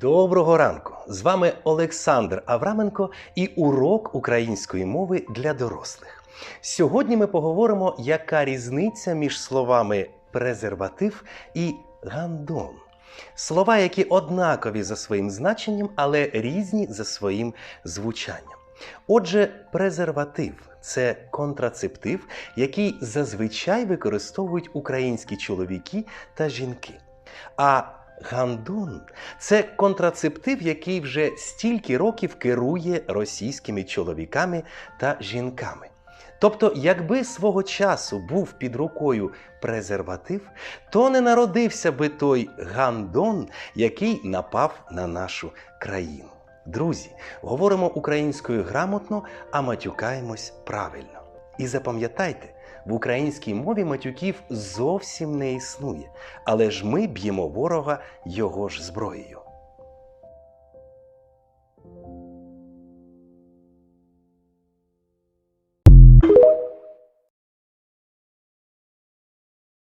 Доброго ранку! З вами Олександр Авраменко і урок української мови для дорослих. Сьогодні ми поговоримо, яка різниця між словами презерватив і гандон. Слова, які однакові за своїм значенням, але різні за своїм звучанням. Отже, презерватив це контрацептив, який зазвичай використовують українські чоловіки та жінки. А гандон це контрацептив, який вже стільки років керує російськими чоловіками та жінками. Тобто, якби свого часу був під рукою презерватив, то не народився би той гандон, який напав на нашу країну. Друзі, говоримо українською грамотно, а матюкаємось правильно. І запам'ятайте, в українській мові матюків зовсім не існує, але ж ми б'ємо ворога його ж зброєю.